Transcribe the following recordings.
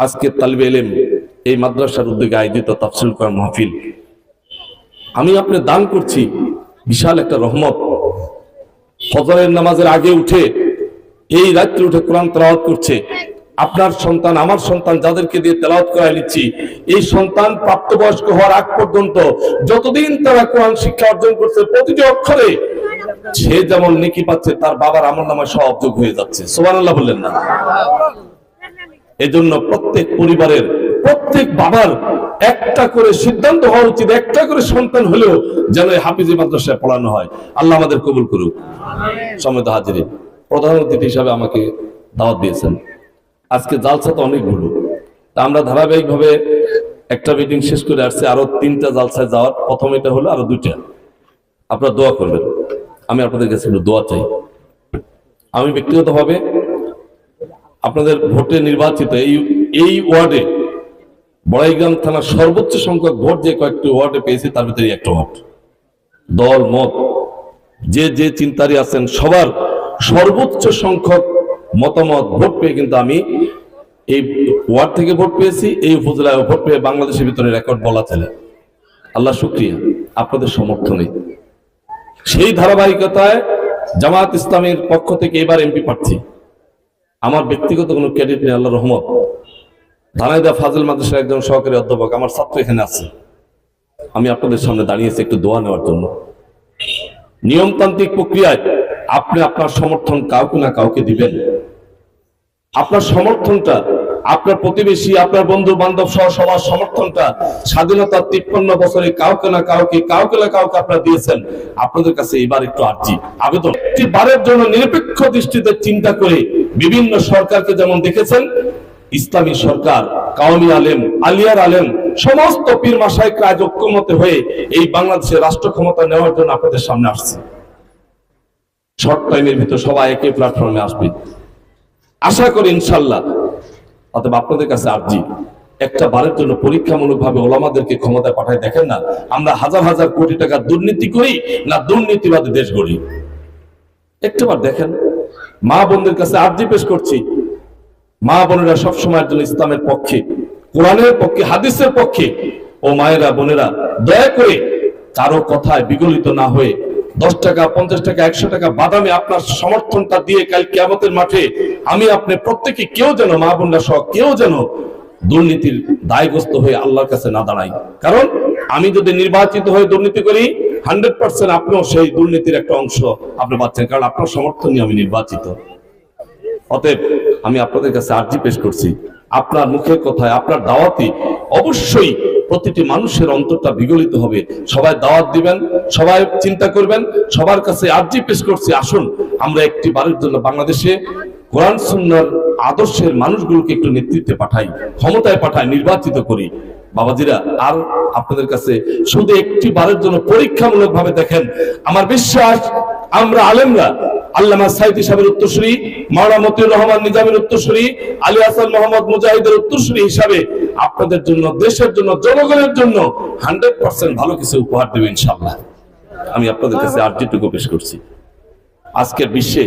আজকে তালিবে এই মাদ্রাসার উদ্যোগে আয়োজিত তাফসিল করার মাহফিল। আমি আপনি দান করছি, বিশাল একটা রহমত। ফজরের নামাজের আগে উঠে, এই রাত্রে উঠে কোরআন তেলাওয়াত করছে। আপনার সন্তান, আমার সন্তান যাদেরকে দিয়ে তেলাওয়াত করাই নিচ্ছি, এই সন্তান প্রাপ্তবয়স্ক হওয়ার আগ পর্যন্ত যতদিন তারা কোরআন শিক্ষা অর্জন করছে, প্রতিটি অক্ষরে সে যেমন নেকি পাচ্ছে, তার বাবার আমল নামা সব যোগ হয়ে যাচ্ছে। সোবানাল্লাহ বললেন না? এজন্য প্রত্যেক পরিবারের, প্রত্যেক বাবার একটা করে সিদ্ধান্ত হওয়া উচিত, একটা করে সন্তান হলেও যেন হাফিজি মাদ্রাসায় পড়ানো হয়। আল্লাহ আমাদের কবুল করুক। সময় হাজিরে প্রধান অতিথি হিসাবে আমাকে দাওয়াত দিয়েছেন। আজকে জালসা তো অনেক অনেকগুলো তা আমরা ধারাবাহিকভাবে একটা মিটিং শেষ করে আসছি, আরও তিনটা জালসায় যাওয়ার। প্রথম এটা হলো, আরও দুইটা। আপনারা দোয়া করবেন। আমি আপনাদের কাছে একটু দোয়া চাই। আমি ব্যক্তিগতভাবে আপনাদের ভোটে নির্বাচিত এই এই ওয়ার্ডে বড়াইগ্রাম থানার সর্বোচ্চ সংখ্যক ভোট যে কয়েকটি ওয়ার্ডে পেয়েছি, তার ভিতরে একটা ওয়ার্ড। দল, মত, যে যে চিন্তারি আছেন, সবার সর্বোচ্চ সংখ্যক মতামত ভোট পেয়ে কিন্তু আমি এই ওয়ার্ড থেকে ভোট পেয়েছি, এই উপজেলায় ভোট পেয়ে বাংলাদেশের ভিতরে রেকর্ড বলা চলে। আল্লাহ শুক্রিয়া, আপনাদের সমর্থনে। সেই ধারাবাহিকতায় জামাত ইসলামের পক্ষ থেকে এবার এমপি প্রার্থী। আমার ব্যক্তিগত কোনো ক্রেডিট নেই আল্লাহ রহমত। ধানাইদা ফাজিল মাদ্রাসার একজন সহকারী অধ্যাপক আমার ছাত্র এখানে আছে। আমি আপনাদের সামনে দাঁড়িয়েছি একটু দোয়া নেওয়ার জন্য। নিয়মতান্ত্রিক প্রক্রিয়ায় আপনি আপনার সমর্থন কাউকে না কাউকে দিবেন। আপনার সমর্থনটা, আপনার প্রতিবেশী, আপনার বন্ধু বান্ধব সহ সবার সমর্থনটা স্বাধীনতার তিপ্পান্ন বছরে কাউকে না কাউকে কাউকে না কাউকে আপনারা দিয়েছেন। আপনাদের কাছে এবার একটু আর্জি, আবেদন। একটি বারের জন্য নিরপেক্ষ দৃষ্টিতে চিন্তা করে বিভিন্ন সরকারকে যেমন দেখেছেন, ইসলামী সরকার, কাওমি আলেম, আলিয়ার আলেম, সমস্ত পীর মাসায় কাজ ঐক্যমতে হয়ে এই বাংলাদেশের রাষ্ট্র ক্ষমতা নেওয়ার জন্য আপনাদের সামনে আসছে। শর্ট টাইমের ভিতর সবাই একই প্ল্যাটফর্মে আসবে। আশা করি ইনশাল্লাহ, অতএব আপনাদের কাছে আর্জি। একটা বারের জন্য পরীক্ষামূলক ভাবে ওলামাদেরকে ক্ষমতায় পাঠায় দেখেন না, আমরা হাজার হাজার কোটি টাকা দুর্নীতি করি না দুর্নীতিবাদী দেশ গড়ি। একটাবার দেখেন। মা বোনদের কাছে আর্জি পেশ করছি। মা বোনেরা সবসময়ের জন্য ইসলামের পক্ষে, কোরআনের পক্ষে, হাদিসের পক্ষে। ও মায়েরা, বোনেরা, দয়া করে কারও কথায় বিগলিত না হয়ে দশ টাকা, পঞ্চাশ টাকা, একশো টাকা বাদামে আপনার সমর্থনটা দিয়ে কাল কেয়ামতের মাঠে আমি আপনি প্রত্যেকে কেউ যেন, মা বোনরা সহ কেউ যেন দুর্নীতির দায়গ্রস্ত হয়ে আল্লাহর কাছে না দাঁড়াই। কারণ আমি যদি নির্বাচিত হয়ে দুর্নীতি করি হান্ড্রেড পার্সেন্ট আপনিও সেই দুর্নীতির একটা অংশ আপনি পাচ্ছেন, কারণ আপনার আমি নির্বাচিত। অতএব আমি আপনাদের কাছে আর্জি পেশ করছি, আপনার মুখের কথায়, আপনার দাওয়াতি অবশ্যই প্রতিটি মানুষের অন্তরটা বিগলিত হবে। সবাই দাওয়াত দিবেন, সবাই চিন্তা করবেন, সবার কাছে আর্জি পেশ করছি, আসুন আমরা একটি বারের জন্য বাংলাদেশে কোরআন সুন্নার আদর্শের মানুষগুলোকে একটু নেতৃত্বে পাঠাই, ক্ষমতায় পাঠাই, নির্বাচিত করি। বাবাজিরা, আর আপনাদের কাছে শুধু একটি বারের জন্য পরীক্ষামূলক ভাবে দেখেন, আমার বিশ্বাস আমরা আলেমরা, আল্লামা মতিউর রহমান নিজামের আলী মোহাম্মদ মুজাহিদের হিসাবে আপনাদের জন্য, দেশের জন্য, জনগণের জন্য হান্ড্রেড পার্সেন্ট ভালো কিছু উপহার দেবে ইনশাল্লাহ আমি আপনাদের কাছে আর্জিটুকু পেশ করছি। আজকের বিশ্বে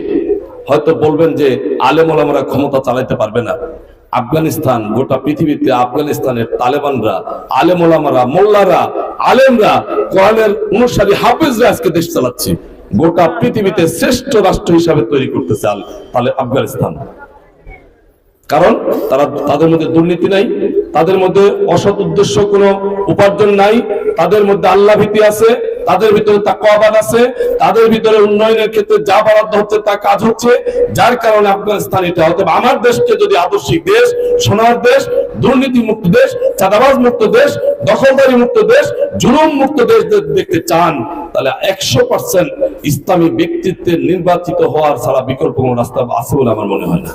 হয়তো বলবেন যে আলেম ওলামারা ক্ষমতা চালাইতে পারবে না। আফগানিস্তান, গোটা পৃথিবীতে আফগানিস্তানের তালেবানরা, আলেম ওলামারা, মোল্লারা, আলেমরা কোরআনের অনুসারী হাফেজরা আজকে দেশ চালাচ্ছে। গোটা পৃথিবীতে শ্রেষ্ঠ রাষ্ট্র হিসাবে তৈরি করতে আল- তাহলে আফগানিস্তান। কারণ তারা তাদের মধ্যে দুর্নীতি নাই, তাদের মধ্যে অসৎ উদ্দেশ্য কোনো উপার্জন নাই, তাদের মধ্যে আল্লাহ ভীতি আছে তাদের ভিতরে তাকওয়াবাদ আছে, তাদের ভিতরে উন্নয়নের ক্ষেত্রে যা বরাদ্দ হচ্ছে তা কাজ হচ্ছে, যার কারণে আফগানিস্তান এটা হতে আমার দেশকে যদি আদর্শিক দেশ, সোনার দেশ দুর্নীতি মুক্ত দেশ চাঁদাবাজ মুক্ত দেশ দখলদারি মুক্ত দেশ জুলুম মুক্ত দেশ দেখতে চান, তাহলে একশো পার্সেন্ট ইসলামী ব্যক্তিত্বের নির্বাচিত হওয়ার ছাড়া বিকল্প কোনো রাস্তা আছে বলে আমার মনে হয় না।